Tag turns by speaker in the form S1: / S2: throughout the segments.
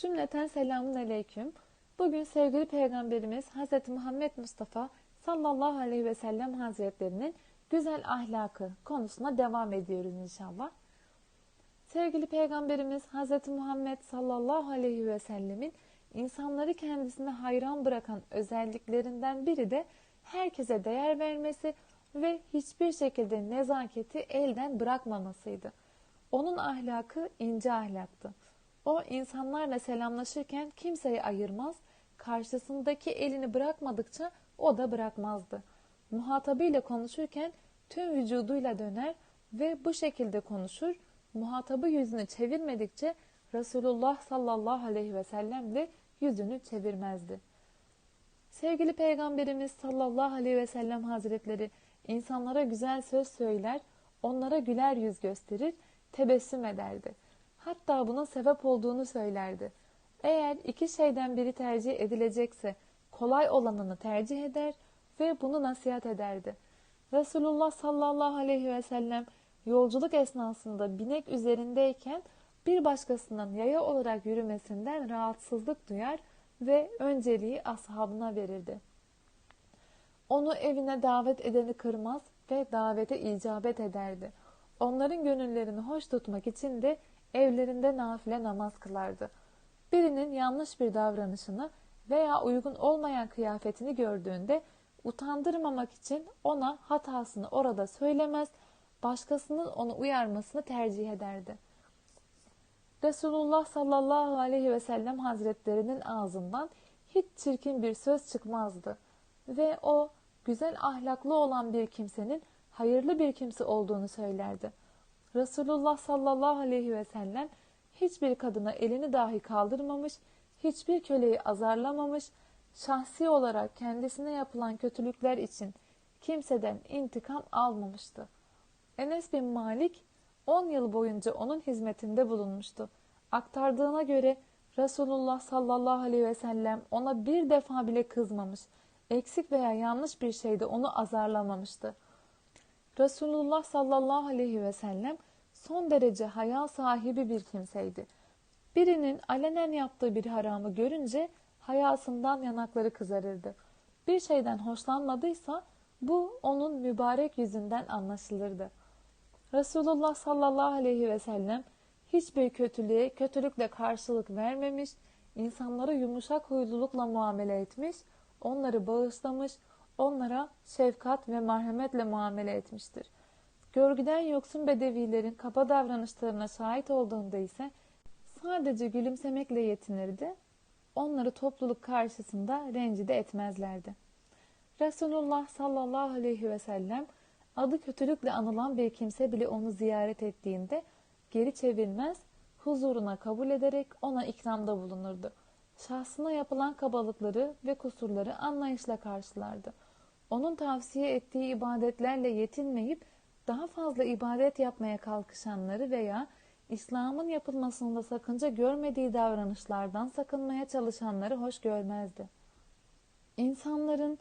S1: Cümleten selamun aleyküm. Bugün sevgili Peygamberimiz Hz. Muhammed Mustafa sallallahu aleyhi ve sellem hazretlerinin güzel ahlakı konusuna devam ediyoruz inşallah. Sevgili Peygamberimiz Hz. Muhammed sallallahu aleyhi ve sellemin insanları kendisine hayran bırakan özelliklerinden biri de herkese değer vermesi ve hiçbir şekilde nezaketi elden bırakmamasıydı. Onun ahlakı ince ahlaktı. O insanlarla selamlaşırken kimseyi ayırmaz, karşısındaki elini bırakmadıkça o da bırakmazdı. Muhatabıyla konuşurken tüm vücuduyla döner ve bu şekilde konuşur. Muhatabı yüzünü çevirmedikçe Resulullah sallallahu aleyhi ve sellem de yüzünü çevirmezdi. Sevgili Peygamberimiz sallallahu aleyhi ve sellem hazretleri insanlara güzel söz söyler, onlara güler yüz gösterir, tebessüm ederdi. Hatta bunun sebep olduğunu söylerdi. Eğer iki şeyden biri tercih edilecekse kolay olanını tercih eder ve bunu nasihat ederdi. Resulullah sallallahu aleyhi ve sellem yolculuk esnasında binek üzerindeyken bir başkasının yaya olarak yürümesinden rahatsızlık duyar ve önceliği ashabına verirdi. Onu evine davet edeni kırmaz ve davete icabet ederdi. Onların gönüllerini hoş tutmak için de evlerinde nafile namaz kılardı. Birinin yanlış bir davranışını veya uygun olmayan kıyafetini gördüğünde utandırmamak için ona hatasını orada söylemez, başkasının onu uyarmasını tercih ederdi. Resulullah sallallahu aleyhi ve sellem hazretlerinin ağzından hiç çirkin bir söz çıkmazdı ve o güzel ahlaklı olan bir kimsenin hayırlı bir kimse olduğunu söylerdi. Resulullah sallallahu aleyhi ve sellem hiçbir kadına elini dahi kaldırmamış, hiçbir köleyi azarlamamış, şahsi olarak kendisine yapılan kötülükler için kimseden intikam almamıştı. Enes bin Malik 10 yıl boyunca onun hizmetinde bulunmuştu. Aktardığına göre Resulullah sallallahu aleyhi ve sellem ona bir defa bile kızmamış, eksik veya yanlış bir şeyde onu azarlamamıştı. Resulullah sallallahu aleyhi ve sellem son derece haya sahibi bir kimseydi. Birinin alenen yaptığı bir haramı görünce hayasından yanakları kızarırdı. Bir şeyden hoşlanmadıysa bu onun mübarek yüzünden anlaşılırdı. Resulullah sallallahu aleyhi ve sellem hiçbir kötülüğe kötülükle karşılık vermemiş, insanlara yumuşak huylulukla muamele etmiş, onları bağışlamış, onlara şefkat ve merhametle muamele etmiştir. Görgüden yoksun bedevilerin kaba davranışlarına şahit olduğunda ise sadece gülümsemekle yetinirdi, onları topluluk karşısında rencide etmezlerdi. Resulullah sallallahu aleyhi ve sellem adı kötülükle anılan bir kimse bile onu ziyaret ettiğinde geri çevirmez, huzuruna kabul ederek ona ikramda bulunurdu. Şahsına yapılan kabalıkları ve kusurları anlayışla karşılardı. Onun tavsiye ettiği ibadetlerle yetinmeyip daha fazla ibadet yapmaya kalkışanları veya İslam'ın yapılmasında sakınca görmediği davranışlardan sakınmaya çalışanları hoş görmezdi. İnsanların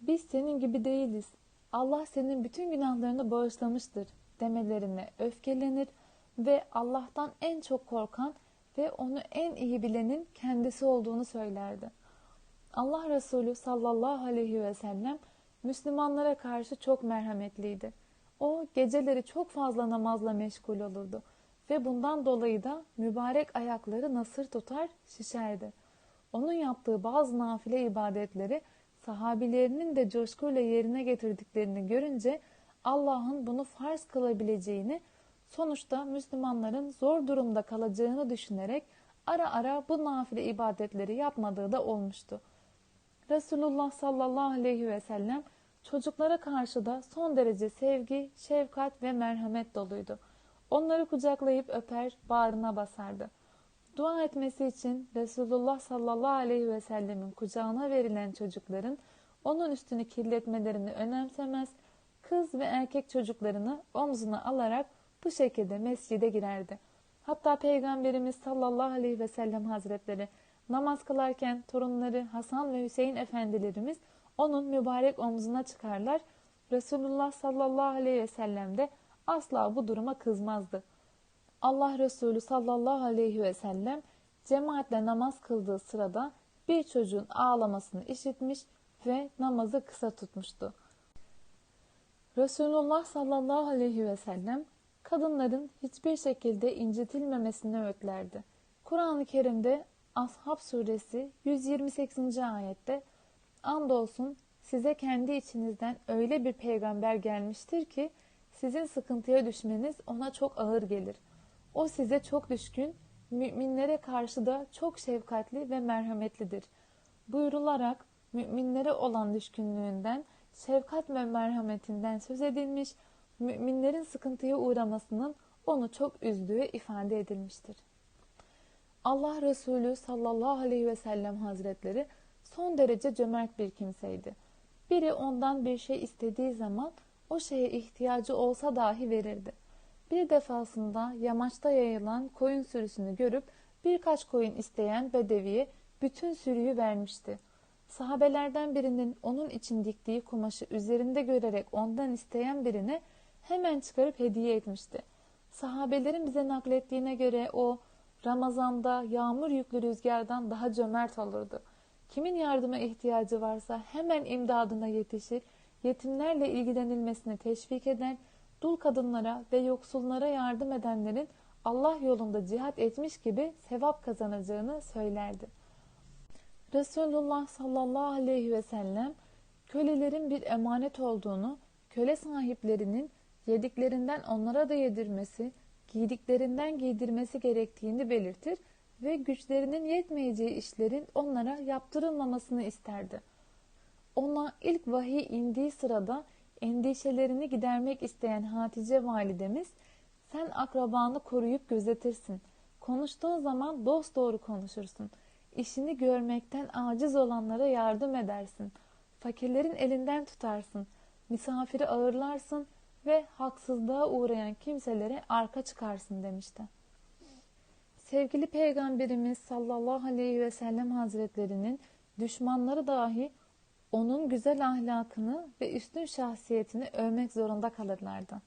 S1: biz senin gibi değiliz, Allah senin bütün günahlarını bağışlamıştır demelerine öfkelenir ve Allah'tan en çok korkan ve onu en iyi bilenin kendisi olduğunu söylerdi. Allah Resulü sallallahu aleyhi ve sellem Müslümanlara karşı çok merhametliydi. O geceleri çok fazla namazla meşgul olurdu ve bundan dolayı da mübarek ayakları nasır tutar, şişerdi. Onun yaptığı bazı nafile ibadetleri sahabilerinin de coşkuyla yerine getirdiklerini görünce Allah'ın bunu farz kılabileceğini, sonuçta Müslümanların zor durumda kalacağını düşünerek ara ara bu nafile ibadetleri yapmadığı da olmuştu. Resulullah sallallahu aleyhi ve sellem çocuklara karşı da son derece sevgi, şefkat ve merhamet doluydu. Onları kucaklayıp öper, bağrına basardı. Dua etmesi için Resulullah sallallahu aleyhi ve sellemin kucağına verilen çocukların onun üstünü kirletmelerini önemsemez, kız ve erkek çocuklarını omzuna alarak bu şekilde mescide girerdi. Hatta Peygamberimiz sallallahu aleyhi ve sellem hazretleri namaz kılarken torunları Hasan ve Hüseyin efendilerimiz onun mübarek omzuna çıkarlar. Resulullah sallallahu aleyhi ve sellem de asla bu duruma kızmazdı. Allah Resulü sallallahu aleyhi ve sellem cemaatle namaz kıldığı sırada bir çocuğun ağlamasını işitmiş ve namazı kısa tutmuştu. Resulullah sallallahu aleyhi ve sellem kadınların hiçbir şekilde incitilmemesini öğütlerdi. Kur'an-ı Kerim'de Ashab suresi 128. ayette Andolsun size kendi içinizden öyle bir peygamber gelmiştir ki sizin sıkıntıya düşmeniz ona çok ağır gelir. O size çok düşkün, müminlere karşı da çok şefkatli ve merhametlidir. Buyurularak müminlere olan düşkünlüğünden, şefkat ve merhametinden söz edilmiş, müminlerin sıkıntıya uğramasının onu çok üzdüğü ifade edilmiştir. Allah Resulü sallallahu aleyhi ve sellem hazretleri son derece cömert bir kimseydi. Biri ondan bir şey istediği zaman o şeye ihtiyacı olsa dahi verirdi. Bir defasında yamaçta yayılan koyun sürüsünü görüp birkaç koyun isteyen bedeviye bütün sürüyü vermişti. Sahabelerden birinin onun için diktiği kumaşı üzerinde görerek ondan isteyen birine hemen çıkarıp hediye etmişti. Sahabelerin bize naklettiğine göre o Ramazanda yağmur yüklü rüzgardan daha cömert olurdu. Kimin yardıma ihtiyacı varsa hemen imdadına yetişir, yetimlerle ilgilenilmesini teşvik eder, dul kadınlara ve yoksullara yardım edenlerin Allah yolunda cihat etmiş gibi sevap kazanacağını söylerdi. Resulullah sallallahu aleyhi ve sellem kölelerin bir emanet olduğunu, köle sahiplerinin yediklerinden onlara da yedirmesi, giydiklerinden giydirmesi gerektiğini belirtir ve güçlerinin yetmeyeceği işlerin onlara yaptırılmamasını isterdi. Ona ilk vahiy indiği sırada endişelerini gidermek isteyen Hatice validemiz sen akrabanı koruyup gözetirsin. Konuştuğun zaman dost doğru konuşursun. İşini görmekten aciz olanlara yardım edersin. Fakirlerin elinden tutarsın. Misafiri ağırlarsın ve haksızlığa uğrayan kimselere arka çıkarsın demişti. Sevgili Peygamberimiz sallallahu aleyhi ve sellem hazretlerinin düşmanları dahi onun güzel ahlakını ve üstün şahsiyetini övmek zorunda kalırlardı.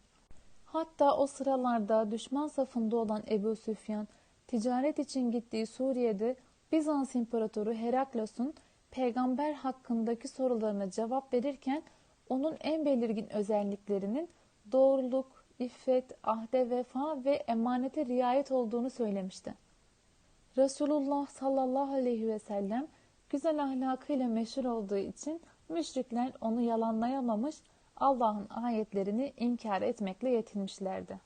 S1: Hatta o sıralarda düşman safında olan Ebu Süfyan, ticaret için gittiği Suriye'de Bizans İmparatoru Heraklos'un peygamber hakkındaki sorularına cevap verirken onun en belirgin özelliklerinin doğruluk, iffet, ahde vefa ve emanete riayet olduğunu söylemişti. Resulullah sallallahu aleyhi ve sellem güzel ahlakıyla meşhur olduğu için müşrikler onu yalanlayamamış, Allah'ın ayetlerini inkar etmekle yetinmişlerdi.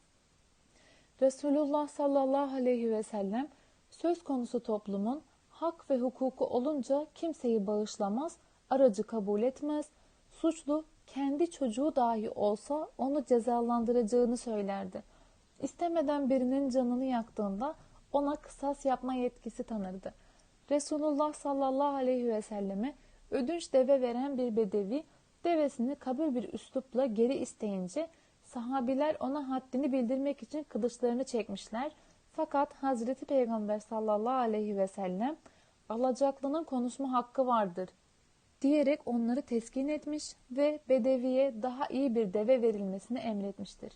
S1: Resulullah sallallahu aleyhi ve sellem söz konusu toplumun hak ve hukuku olunca kimseyi bağışlamaz, aracı kabul etmez, suçlu kendi çocuğu dahi olsa onu cezalandıracağını söylerdi. İstemeden birinin canını yaktığında ona kısas yapma yetkisi tanırdı. Resulullah sallallahu aleyhi ve selleme ödünç deve veren bir bedevi devesini kabul bir üslupla geri isteyince sahabiler ona haddini bildirmek için kılıçlarını çekmişler. Fakat Hazreti Peygamber sallallahu aleyhi ve sellem alacaklının konuşma hakkı vardır diyerek onları teskin etmiş ve Bedevi'ye daha iyi bir deve verilmesini emretmiştir.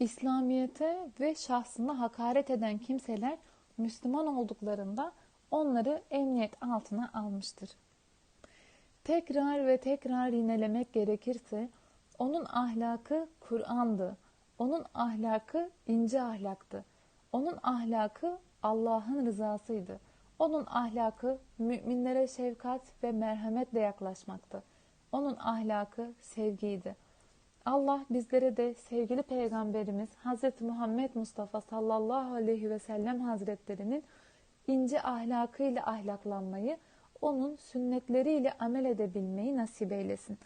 S1: İslamiyete ve şahsına hakaret eden kimseler Müslüman olduklarında onları emniyet altına almıştır. Tekrar ve tekrar yinelemek gerekirse onun ahlakı Kur'an'dı. Onun ahlakı ince ahlaktı. Onun ahlakı Allah'ın rızasıydı. Onun ahlakı müminlere şefkat ve merhametle yaklaşmaktı. Onun ahlakı sevgiydi. Allah bizlere de sevgili Peygamberimiz Hz. Muhammed Mustafa sallallahu aleyhi ve sellem hazretlerinin ince ahlakıyla ahlaklanmayı, onun sünnetleriyle amel edebilmeyi nasip eylesin.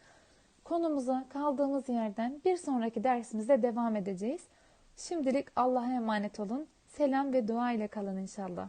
S1: Konumuza kaldığımız yerden bir sonraki dersimizde devam edeceğiz. Şimdilik Allah'a emanet olun. Selam ve dua ile kalın inşallah.